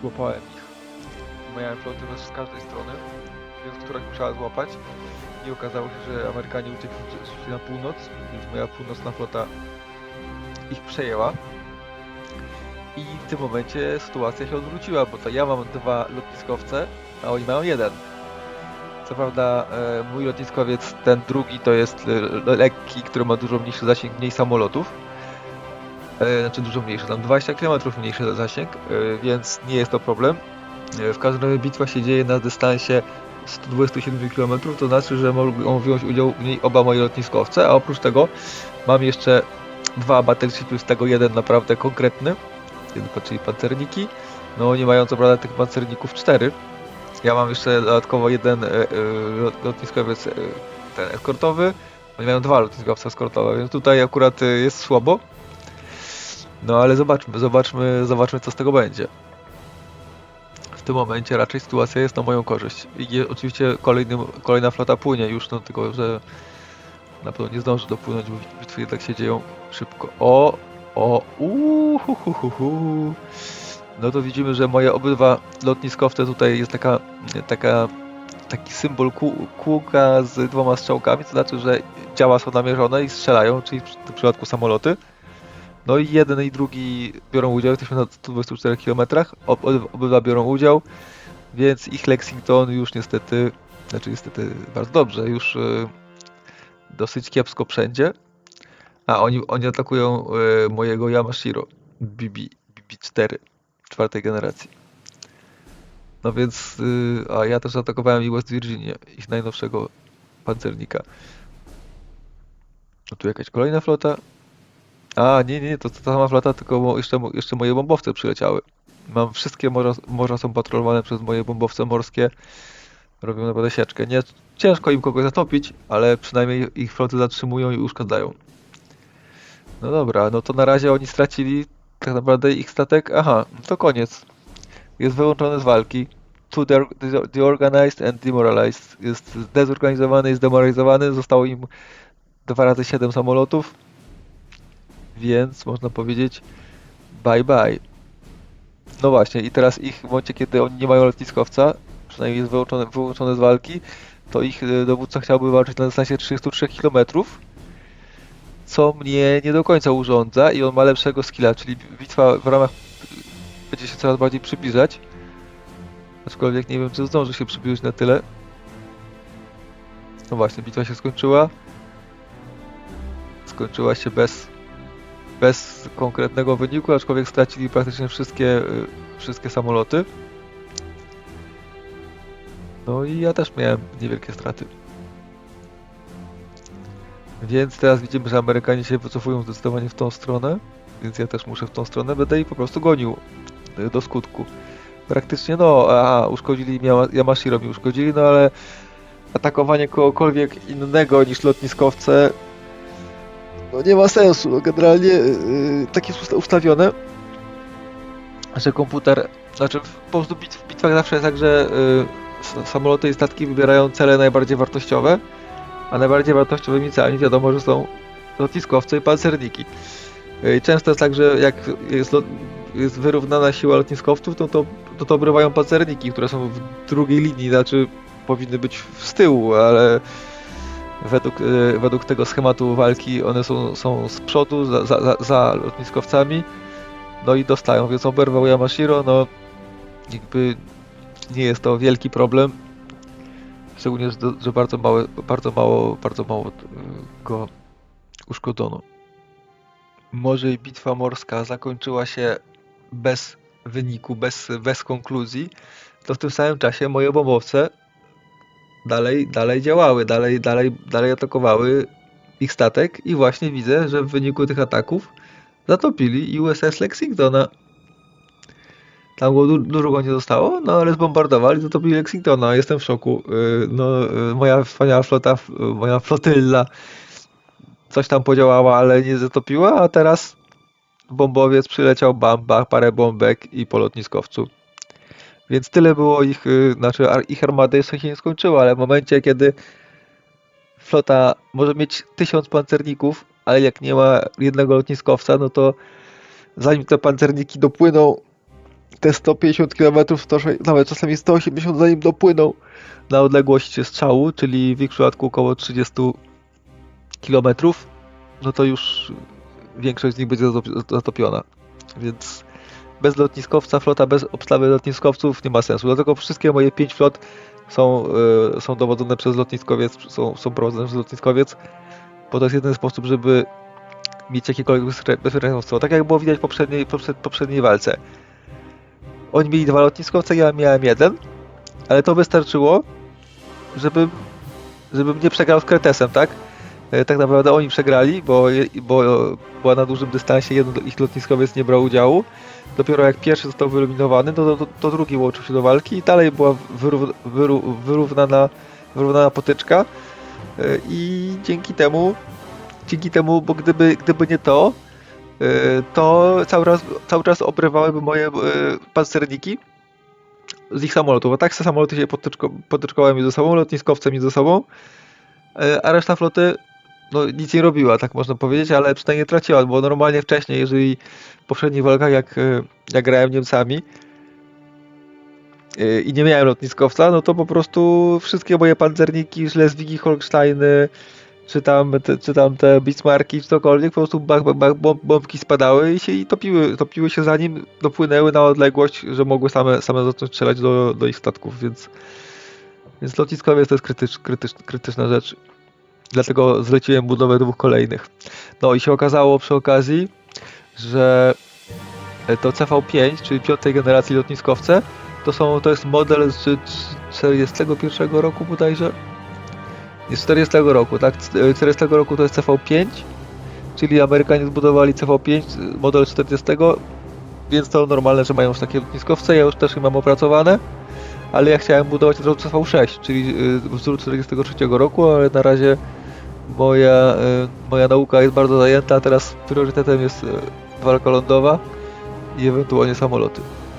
złapałem ich. Miałem floty z każdej strony, więc któraś musiała złapać. I okazało się, że Amerykanie uciekli na północ, więc moja północna flota ich przejęła. I w tym momencie sytuacja się odwróciła, bo to ja mam dwa lotniskowce, a oni mają jeden. Co prawda e, mój lotniskowiec, ten drugi, to jest e, lekki, który ma dużo mniejszy zasięg, mniej samolotów. E, znaczy dużo mniejszy, tam 20 km mniejszy zasięg, e, więc nie jest to problem. E, w każdym razie bitwa się dzieje na dystansie 127 km, to znaczy, że mogą wziąć udział w niej oba moje lotniskowce, a oprócz tego mam jeszcze dwa battleshipy, z tego jeden naprawdę konkretny, czyli pancerniki. No oni mają co prawda tych pancerników cztery. Ja mam jeszcze dodatkowo jeden lot- lotniskowiec ten eskortowy. Oni mają dwa lotniskowce eskortowe, więc tutaj akurat jest słabo. No ale zobaczmy, zobaczmy, zobaczmy co z tego będzie. W tym momencie raczej sytuacja jest na moją korzyść. I oczywiście kolejny, kolejna flota płynie już, no tylko że na pewno nie zdąży dopłynąć, bo bitwy jednak się dzieją szybko. O, o, uuu, hu, hu, hu, hu. No to widzimy, że moje obydwa lotniskowce tutaj jest taka, taka taki symbol kół, kółka z dwoma strzałkami, to znaczy, że działa są namierzone i strzelają, czyli w tym przypadku samoloty. No i jeden i drugi biorą udział, jesteśmy na 124 km, ob, ob- obydwa biorą udział, więc ich Lexington już niestety, znaczy niestety bardzo dobrze, już y, dosyć kiepsko wszędzie. A oni, oni atakują y, mojego Yamashiro BB, BB4 czwartej generacji. No więc, y, a ja też atakowałem i West Virginia, ich najnowszego pancernika. No tu jakaś kolejna flota. A, nie, nie, to, ta sama flota, tylko jeszcze, jeszcze moje bombowce przyleciały. Mam wszystkie morza, morza są patrolowane przez moje bombowce morskie. Robią naprawdę sieczkę. Nie, ciężko im kogoś zatopić, ale przynajmniej ich floty zatrzymują i uszkadzają. No dobra, no to na razie oni stracili tak naprawdę ich statek. Aha, to koniec. Jest wyłączony z walki. To de- de- deorganized and demoralized. Jest zdezorganizowany i zdemoralizowany. Zostało im 2 razy 7 samolotów. Więc można powiedzieć bye bye. No właśnie, i teraz ich w momencie, kiedy oni nie mają lotniskowca, przynajmniej jest wyłączony, wyłączony z walki, to ich e, dowódca chciałby walczyć na dystansie 33 km, co mnie nie do końca urządza i on ma lepszego skilla, czyli bitwa w ramach będzie się coraz bardziej przybliżać. Aczkolwiek nie wiem, czy zdąży się przybliżyć na tyle. No właśnie, bitwa się skończyła. Skończyła się bez, bez konkretnego wyniku, aczkolwiek stracili praktycznie wszystkie, y, wszystkie samoloty. No i ja też miałem niewielkie straty. Więc teraz widzimy, że Amerykanie się wycofują zdecydowanie w tą stronę, więc ja też muszę w tą stronę, będę ich po prostu gonił y, do skutku. Praktycznie no, a uszkodzili Yama- Yamashiro mi uszkodzili, no ale atakowanie kogokolwiek innego niż lotniskowce no nie ma sensu. No, generalnie yy, tak jest usta- ustawione, że komputer, znaczy po prostu w bitwach zawsze jest tak, że yy, samoloty i statki wybierają cele najbardziej wartościowe, a najbardziej wartościowymi celami wiadomo, że są lotniskowce i pancerniki. I często jest tak, że jak jest, lot, jest wyrównana siła lotniskowców, to, to, to, to pancerniki, które są w drugiej linii, znaczy powinny być z tyłu, ale według, e, według tego schematu walki one są, są z przodu, za, za, za- lotniskowcami, no i dostają, więc oberwał Yamashiro, no jakby nie jest to wielki problem, szczególnie, że, że bardzo, małe, bardzo mało, bardzo mało e, go uszkodzono. Może i bitwa morska zakończyła się bez wyniku, bez, bez konkluzji, to w tym samym czasie moje bombowce dalej, dalej działały, dalej, dalej, dalej atakowały ich statek i właśnie widzę, że w wyniku tych ataków zatopili USS Lexingtona. Tam go du- dużo go nie zostało, no ale zbombardowali, zatopili Lexingtona. Jestem w szoku. Yy, No, yy, moja wspaniała flota, yy, moja flotylla coś tam podziałała, ale nie zatopiła, a teraz bombowiec przyleciał, bam, bam, parę bombek i po lotniskowcu. Więc tyle było ich, y, znaczy ich armada jeszcze się nie skończyła, ale w momencie, kiedy flota może mieć tysiąc pancerników, ale jak nie ma jednego lotniskowca, no to zanim te pancerniki dopłyną te 150 km, nawet czasami 180 zanim dopłyną na odległość strzału, czyli w ich przypadku około 30 km, no to już większość z nich będzie zatop- zatopiona. Więc bez lotniskowca, flota bez obstawy lotniskowców nie ma sensu. Dlatego wszystkie moje 5 flot są, e, są dowodzone przez lotniskowiec, są, są prowadzone przez lotniskowiec, bo to jest jedyny sposób, żeby mieć jakiekolwiek bezpie- bezpieczeństwo. Tak jak było widać w poprzedniej, poprzed, poprzedniej walce. Oni mieli dwa lotniskowce, ja miałem jeden, ale to wystarczyło, żebym, żebym nie przegrał z Kretesem, tak? E, Tak naprawdę oni przegrali, bo, bo była na dużym dystansie, jeden ich lotniskowiec nie brał udziału. Dopiero jak pierwszy został wyeliminowany, no to, to, to drugi łączył się do walki i dalej była wyrów, wyru, wyrównana, wyrównana potyczka. E, I dzięki temu, dzięki temu, bo gdyby, gdyby nie to, e, to cały czas, cały czas obrywałyby moje pancerniki z ich samolotów. A tak samoloty się potyczko, potyczkowały między sobą, lotniskowce między sobą, a reszta floty no, nic nie robiła, tak można powiedzieć, ale przynajmniej traciła, bo normalnie wcześniej, jeżeli w poprzednich walkach, jak, e, jak grałem Niemcami e, i nie miałem lotniskowca, no to po prostu wszystkie moje pancerniki, Schleswigi, Holsteiny, czy tam, te, czy tam te Bismarcki, czy cokolwiek, po prostu bach, bach, bomb, bombki spadały i się i topiły, topiły się zanim dopłynęły na odległość, że mogły same, same zacząć strzelać do, do ich statków, więc, więc lotniskowiec to jest krytycz, krytycz, krytyczna rzecz. Dlatego zleciłem budowę dwóch kolejnych. No i się okazało przy okazji, że to CV5, czyli piątej generacji lotniskowce, to, są, to jest model z 41 roku bodajże. Nie, z 40 roku, tak? Z 40 roku to jest CV5, czyli Amerykanie zbudowali CV5, model 40, więc to normalne, że mają już takie lotniskowce, ja już też je mam opracowane, ale ja chciałem budować od razu CV6, czyli y, wzór 43 roku, ale na razie moja, y, moja nauka jest bardzo zajęta, teraz priorytetem jest y, walka lądowa i ewentualnie samoloty.